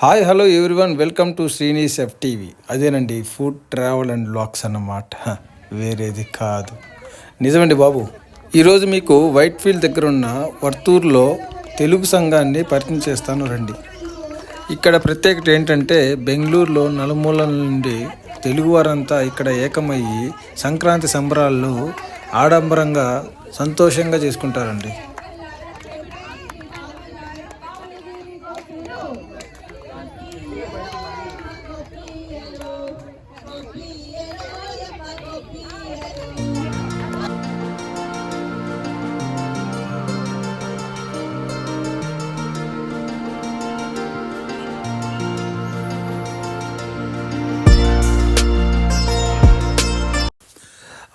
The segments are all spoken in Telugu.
Hi hello everyone welcome to Srini's F TV అదేనండి ఫుడ్ ట్రావెల్ అండ్ బ్లాగ్స్ అన్నమాట. వేరేది కాదు. నిజమండి బాబు ఈరోజు మీకు వైట్ ఫీల్డ్ దగ్గర ఉన్న వర్తూరులో తెలుగు సంఘాన్ని పరిచయం చేస్తాను రండి. ఇక్కడ ప్రత్యేకత ఏంటంటే బెంగళూరులో నలుమూలల నుండి తెలుగువారంతా ఇక్కడ ఏకమయ్యి సంక్రాంతి సంబరాల్లో ఆడంబరంగా సంతోషంగా చేసుకుంటారండి.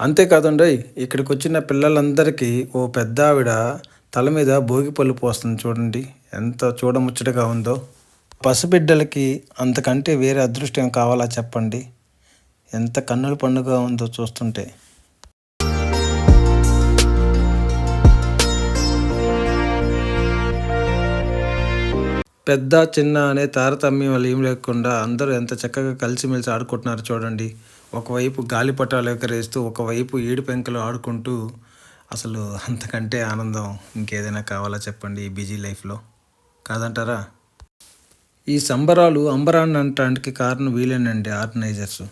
అంతేకాదండి ఇక్కడికి వచ్చిన పిల్లలందరికీ ఓ పెద్ద ఆవిడ తల మీద భోగి పళ్ళు పోస్తుంది చూడండి. ఎంత చూడముచ్చటగా ఉందో. పసిబిడ్డలకి అంతకంటే వేరే అదృష్టం కావాలా చెప్పండి. ఎంత కన్నుల పండుగ ఉందో చూస్తుంటే. పెద్ద చిన్న అనే తారతమ్యం ఏం లేకుండా అందరూ ఎంత చక్కగా కలిసిమెలిసి ఆడుకుంటున్నారు చూడండి. ఒకవైపు గాలిపటాలు ఎగరేస్తూ ఒకవైపు ఏడు పెంకలు ఆడుకుంటూ అసలు అంతకంటే ఆనందం ఇంకేదైనా కావాలా చెప్పండి ఈ బిజీ లైఫ్లో. కాదంటారా? ఈ సంబరాలు అంబరాన్ని అనటానికి కారణం వీలేనండి ఆర్గనైజర్స్.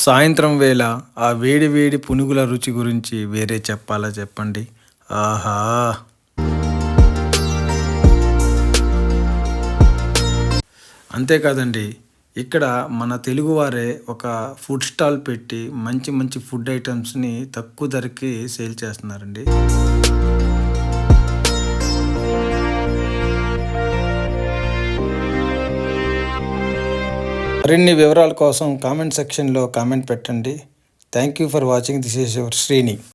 సాయంత్రం వేళ ఆ వేడి వేడి పునుగుల రుచి గురించి వేరే చెప్పాలా చెప్పండి? ఆహా! అంతేకాదండి ఇక్కడ మన తెలుగువారే ఒక ఫుడ్ స్టాల్ పెట్టి మంచి మంచి ఫుడ్ ఐటమ్స్ని తక్కువ ధరకి సేల్ చేస్తున్నారండి. మరిన్ని వివరాల కోసం కామెంట్ సెక్షన్లో కామెంట్ పెట్టండి. Thank you for watching this is your Srini